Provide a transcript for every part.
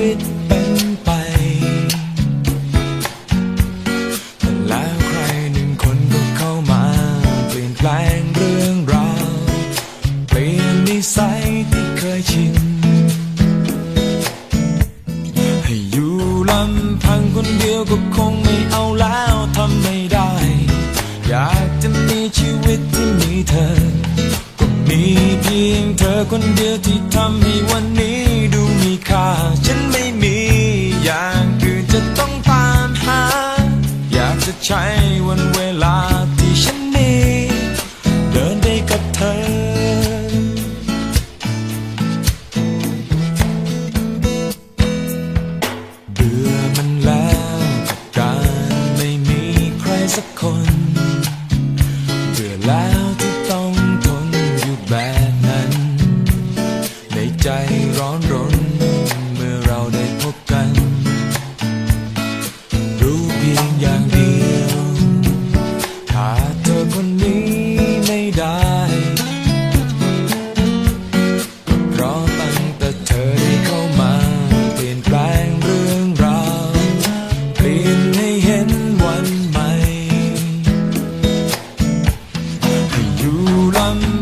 วิตเป็นไปแต่แล้วใครหนึ่งคนก็เข้ามา เปลี่ยนแปลงเรื่องราวเปลี่ยนนิสัยที่เคยชิน ให้อยู่ลำพังคนเดียวก็คงไม่เอาแล้วทำไม่ได้ อยากจะมีชีวิตที่มีเธอ ก็มีเพียงเธอคนเดียวที่ทำให้วันนี้ คนเบื่อแล้วที่ต้องทนอยู่แบบนั้น ในใจร้อนรน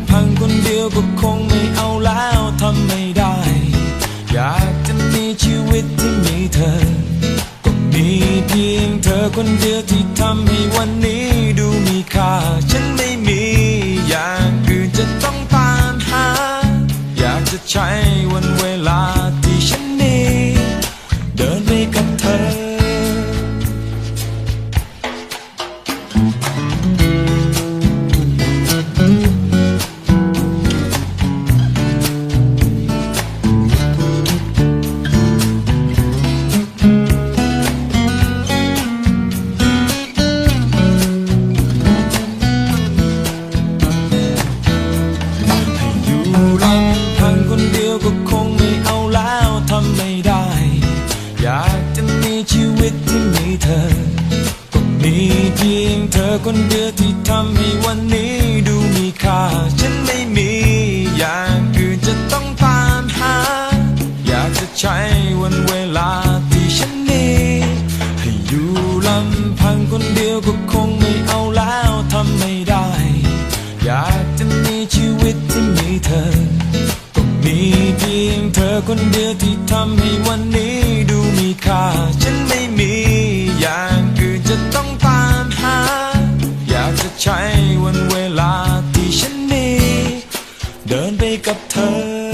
พังคนเดียวก็คงไม่เอาแล้วทำไม่ได้ อยากจะมีชีวิตที่มีเธอ ก็มีเพียงเธอคนเดียวที่ทำให้วันนี้ดูมีค่า ฉันไม่มี ยงเธอคนเดียวที่ทำให้วันนี้ดูมีค่า ฉันไม่มีอย่างอื่นจะต้องตามหา อยากจะใช้วันเวลาที่ฉันมีให้อยู่ลำพังคนเดียวก็คงไม่เอาแล้วทำไม่ได้ อยากจะมีชีวิตที่มีเธอ ก็มีเพียงเธอคนเดียวที่ทำให้วันนี้ วันเวลาที่ฉันมีเดินไปกับเธอ